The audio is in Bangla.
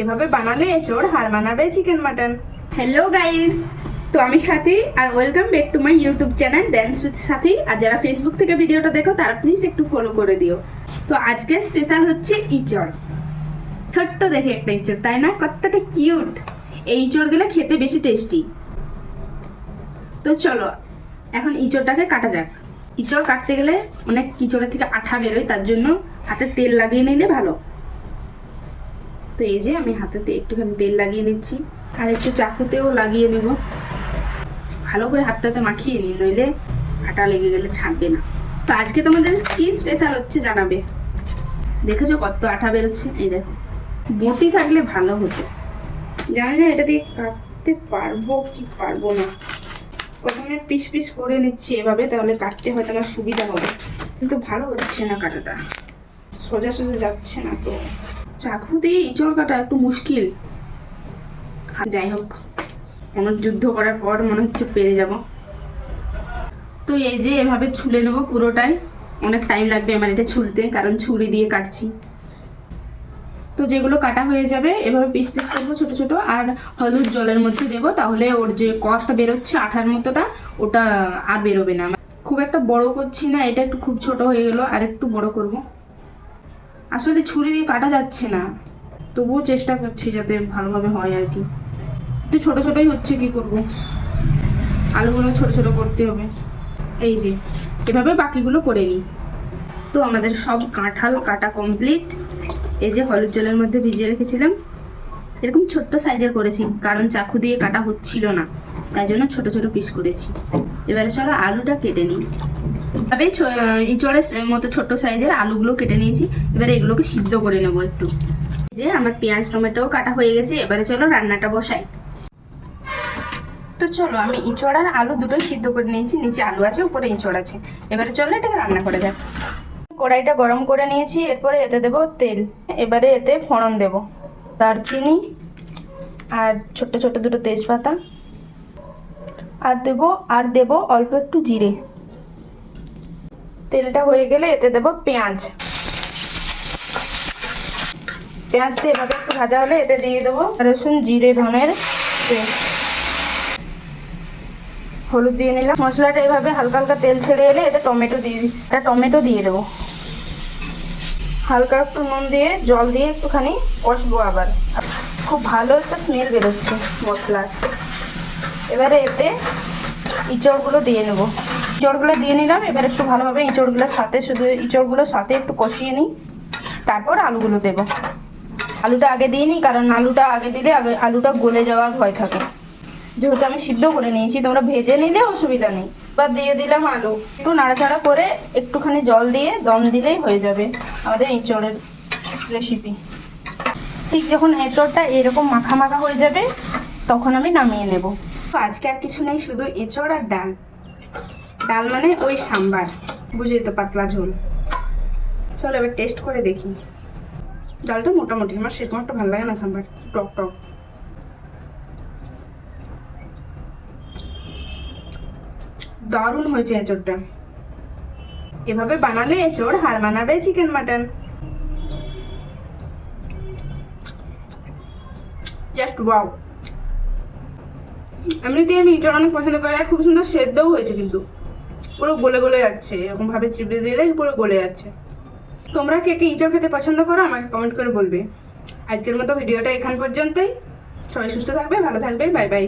এভাবে বানালে এচোর হার মানাবে চিকেন মাটন হ্যালো গাইস তো আমি সাথী আর welcome back to my YouTube channel dance with Sathi. আর যারা ফেসবুক থেকে ভিডিওটা দেখো, তারা প্লিজ একটু ফলো করে দিও। তো আজকে স্পেশাল হচ্ছে ইচড়। ছোট্ট দেখে একটা ইঁচড়, তাই না? কতটা কিউট এই ইঁচড়গুলো খেতে বেশি টেস্টি তো চলো, এখন ইঁচড়টাকে কাটা যাক। ইঁচড় কাটতে গেলে অনেক ইঁচড়ের থেকে আঠা বেরোয়, তার জন্য হাতে তেল লাগিয়ে নিলে ভালো। তো এই যে আমি হাতেতে একটুখানি তেল লাগিয়ে নিচ্ছি। আর একটু চাকুতেও লাগিয়ে নেব। ভালো করে হাতটাতে মাখিয়ে নিই, নইলে আটা লেগে গেলে ছাড়বে না। তো আজকে তোমাদের কি স্পেশাল হচ্ছে জানাবে? দেখেছ কত আঠা বেরোচ্ছে? এই দেখো, বটি থাকলে ভালো হতো। জানি না এটা দিয়ে কাটতে পারব কি পারব না। প্রথমে পিস পিস করে নিচ্ছি এভাবে, তাহলে কাটতে হয়তো আমার সুবিধা হবে। কিন্তু ভালো হচ্ছে না কাটাটা। সোজা সোজা যাচ্ছে না তো। চাকু দিয়ে ইঁচড় কাটা একটু মুশকিল। যাই হোক, অনেক যুদ্ধ করার পর মনে হচ্ছে পেরে যাব। তো এই যে এভাবে ছুলে নেব পুরোটাই, অনেক টাইম লাগবে আমার এটা ছুলতে, কারণ ছুরি দিয়ে কাটছি। তো যেগুলো কাটা হয়ে যাবে, এভাবে পিস পিস করব ছোট ছোট, আর হলুদ জলের মধ্যে দেবো, তাহলে ওর যে কষটা বেরোচ্ছে আঠার মতোটা, ওটা আর বেরোবে না। খুব একটা বড় করছি না, এটা একটু খুব ছোট হয়ে গেলো আর একটু বড় করব। আসলে ছুরি দিয়ে কাটা যাচ্ছে না। তবুও চেষ্টা করছি যাতে ভালোভাবে হয় আর কি। একটু ছোট ছোটই হচ্ছে কি করব? আলুগুলো ছোট ছোট করতে হবে। এই যে, এভাবে বাকিগুলো করে নিই। তো আমাদের সব কাঁঠাল কাটা কমপ্লিট এই যে হলুদ জলের মধ্যে ভিজিয়ে রেখেছিলাম। এরকম ছোট্ট সাইজের করেছি, কারণ চাকু দিয়ে কাটা হচ্ছিল না। তাই জন্য ছোট ছোট পিস করেছি। এবারে চলো আলুটা কেটে নিই। তবে ইঁচড়ের মতো ছোট্ট সাইজের আলুগুলো কেটে নিয়েছি। এবারে এগুলোকে সিদ্ধ করে নেব একটু। যে আমার পেঁয়াজ, টমেটোও কাটা হয়ে গেছে, এবারে চলো রান্নাটা বসাই। তো চলো, আমি ইঁচড় আর আলু দুটোই সিদ্ধ করে নিয়েছি, নিচে আলু আছে, উপরে ইঁচড় আছে। এবারে চলো এটাকে রান্না করে যাক। কড়াইটা গরম করে নিয়েছি, এরপরে এতে দেবো তেল। এবারে এতে ফোড়ন দেব। দারচিনি আর ছোট্ট ছোট্ট দুটো তেজপাতা। আর দেবো, আর দেব অল্প একটু জিরে। তেলটা হয়ে গেলে এতে দেব পেঁয়াজ। পেঁয়াজটা এভাবে একটু ভাজা হলে এতে দিয়ে দেবো রসুন, জিরে, ধনের হলুদ দিয়ে নিলাম। মশলাটা এভাবে হালকা হালকা তেল ছেড়ে এলে এতে টমেটো দিয়ে এটা টমেটো দিয়ে দেবো। হালকা একটু নুন দিয়ে, জল দিয়ে একটুখানি কষবো আবার। খুব ভালো একটা স্মেল বেরোচ্ছে মশলার। এবারে এতে ইঁচড়গুলো দিয়ে নেব। ইঁচড়গুলো দিয়ে নিলাম। এবার একটু ভালোভাবে ইঁচড়গুলোর সাথে, শুধু ইঁচড়গুলোর সাথে একটু কষিয়ে নিই। তারপর আলুগুলো দেবো। আলুটা আগে দিয়ে নিই, কারণ আলুটা আগে দিলে আগে আলুটা গলে যাওয়ার ভয় থাকে। যেহেতু আমি সিদ্ধ করে নিয়েছি, তোমরা ভেজে নিলে অসুবিধা নেই। বা দিয়ে দিলাম আলু। একটু নাড়াচাড়া করে একটুখানি জল দিয়ে দম দিলেই হয়ে যাবে আমাদের এঁচড়ের রেসিপি ঠিক যখন এঁচড়টা এরকম মাখা মাখা হয়ে যাবে, তখন আমি নামিয়ে নেব। আজকে আর কিছু নেই, শুধু এঁচড় আর ডাল। ডাল মানে ওই সাম্বার। বুঝলি তো, পাতলা ঝোল। চলো এবার টেস্ট করে দেখি। ডালটা মোটামুটি, আমার সেরকম একটা ভালো লাগে না সাম্বার। টক টক। দারুণ হয়েছে এঁচড়টা। এভাবে বানালে এঁচড় হার মানাবে চিকেন মাটন জাস্ট ওয়াও এমনিতেই আমি ইঁচড় অনেক পছন্দ করি, আর খুব সুন্দর সেদ্ধও হয়েছে কিন্তু। পুরো গলে গলে যাচ্ছে, এরকম ভাবে চিপে দিলে পুরো গলে যাচ্ছে। তোমরা কে কে ইঁচড় খেতে পছন্দ করো আমাকে কমেন্ট করে বলবে। আজকের মতো ভিডিওটা এখান পর্যন্তই। সবাই সুস্থ থাকবে, ভালো থাকবে বাই বাই